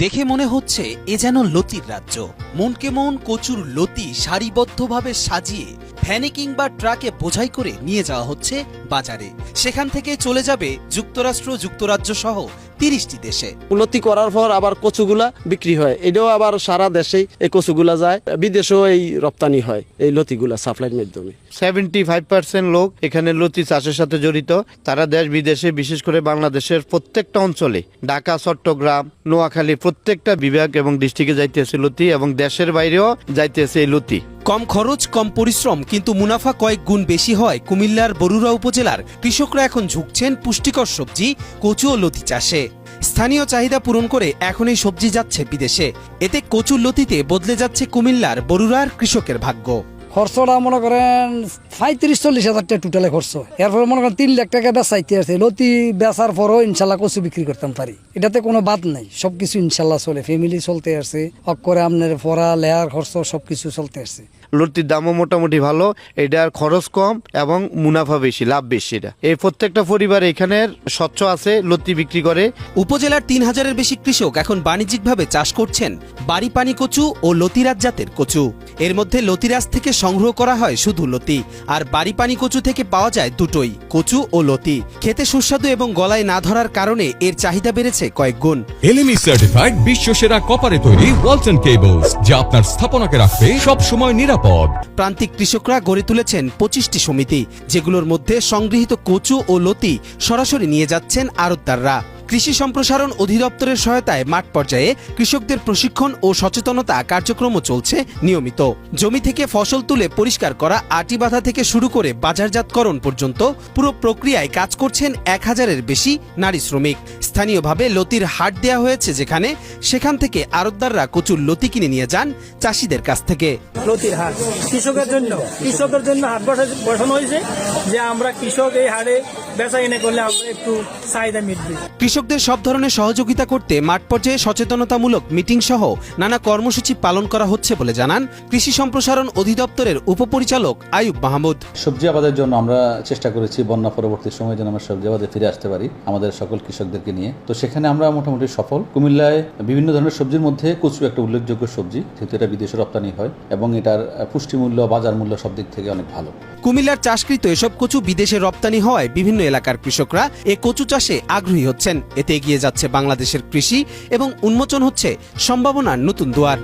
দেখে মনে হচ্ছে এ যেন লতির রাজ্য। মনকে মন কচুর লতি সারিবদ্ধভাবে সাজিয়ে ভ্যানে কিংবা ট্রাকে বোঝাই করে নিয়ে যাওয়া হচ্ছে বাজারে। সেখান থেকে চলে যাবে যুক্তরাষ্ট্র যুক্তরাজ্য সহ তিরিশটি দেশে। উন্নতি করার পর আবার কচুগুলা বিক্রি হয়। এটাও আবার সারা দেশেই এই কচুগুলা যায়। বিদেশেও এই রপ্তানি হয় এই লতিগুলা সাপ্লাইয়ের মাধ্যমে। সেভেন্টি ফাইভ পার্সেন্ট লোক এখানে লতি চাষের সাথে জড়িত। তারা দেশ বিদেশে বিশেষ করে বাংলাদেশের প্রত্যেকটা অঞ্চলে ঢাকা চট্টগ্রাম নোয়াখালী প্রত্যেকটা বিভাগ এবং ডিস্ট্রিক্টে যাইতেছে লতি এবং দেশের বাইরেও যাইতেছে এই লতি। কম খরচ, কম পরিশ্রম, কিন্তু মুনাফা কয়েক গুণ বেশি হয় কুমিল্লার বরুড়া উপজেলার। কৃষকরা এখন ঝুঁকছেন পুষ্টিকর সবজি, কচু ও লতি চাষে। স্থানীয় চাহিদা পূরণ করে এখন এই সবজি যাচ্ছে বিদেশে। এতে কচুর লতিতে বদলে যাচ্ছে কুমিল্লার বরুড়ার কৃষকের ভাগ্য। খরচটা মনে করেন পঁয়ত্রিশ চল্লিশ হাজার টাকা টোটালে খরচ এরপরে মনে করেন তিন লাখ টাকা বেচাইতে আছে। লতি বেচার পরও ইনশাল্লাহ কচু বিক্রি করতাম পারি। এটাতে কোনো বাদ নাই। সবকিছু ইনশাল্লাহ চলে। ফ্যামিলি চলতে আসছে অক্ষরে আপনার পড়া লেয়ার খরচ সবকিছু চলতে আসছে লতির দামও মোটামুটি ভালো। এটার খরচ কম এবং মুনাফা বেশি লাভ বেশি এটা। এই প্রত্যেকটা পরিবার এখানের স্বচ্ছ আছে লতি বিক্রি করে। উপজেলার তিন হাজারের বেশি কৃষক এখন বাণিজ্যিকভাবে চাষ করছেন বাড়ি পানি কচু ও লতিরাজ জাতের কচু। এর মধ্যে লতিরাজ থেকে সংগ্রহ করা হয় শুধু লতি। আর বাড়ি পানি কচু থেকে পাওয়া যায় দুটোই কচু ও লতি। খেতে সুস্বাদু এবং গলায় না ধরার কারণে এর চাহিদা বেড়েছে কয়েক গুণ। এলএমই সার্টিফাইড বিশ্ব সেরা কপারে তৈরি ওয়ালটন কেবলস যা আপনার স্থাপনাকে রাখবে সব সময় নিরাপদ। প্রান্তিক কৃষকরা গড়ে তুলেছেন পঁচিশটি সমিতি যেগুলোর মধ্যে সংগৃহীত কচু ও লতি সরাসরি নিয়ে যাচ্ছেন আড়তদাররা কৃষি সম্প্রসারণ অধিদপ্তরের সহায়তায় মাঠ পর্যায়ে কৃষকদের প্রশিক্ষণ ও সচেতনতা কার্যক্রমও চলছে নিয়মিত। জমি থেকে ফসল তুলে পরিষ্কার করা, আটি বাঁধা থেকে শুরু করে বাজারজাতকরণ পর্যন্ত পুরো প্রক্রিয়ায় কাজ করছেন এক হাজারের বেশি নারী শ্রমিক। স্থানীয়ভাবে লতির হাট দেয়া হয়েছে যেখানে সেখান থেকে আড়তদাররা কচুর লতি কিনে নিয়ে যান চাষিদের কাছ থেকে। লতির হাট। কৃষকের জন্য কৃষকের জন্য হাট বসানো হয়েছে যে আমরা কৃষক এই হাটে বেচা কিনে করলে আমরা একটু চাহিদা মিটবে। কৃষকদের সব ধরনের সহযোগিতা করতে মাঠ পর্যায়ে সচেতনতামূলক মিটিং সহ নানা কর্মসূচি পালন করা হচ্ছে বলে জানান কৃষি সম্প্রসারণ অধিদপ্তরের উপপরিচালক আয়ুব মাহমুদ। সবজি আবাদের জন্য আমরা চেষ্টা করেছি বন্যা পরবর্তী সময়ে যেন আমরা সবজি আবাদে ফিরে আসতে পারি আমাদের সকল কৃষকদেরকে নিয়ে। তো সেখানে আমরা মোটামুটি সফল। কুমিল্লায় বিভিন্ন ধরনের সবজির মধ্যে কচু একটা উল্লেখযোগ্য সবজি যেহেতু এটা বিদেশে রপ্তানি হয় এবং এটার পুষ্টিমূল্য বাজার মূল্য সব দিক থেকে অনেক ভালো। কুমিল্লার চাষকৃত এসব কচু বিদেশে রপ্তানি হওয়ায় বিভিন্ন এলাকার কৃষকরা এ কচু চাষে আগ্রহী হচ্ছেন। এতে এগিয়ে যাচ্ছে বাংলাদেশের কৃষি এবং উন্মোচন হচ্ছে সম্ভাবনার নতুন দুয়ার।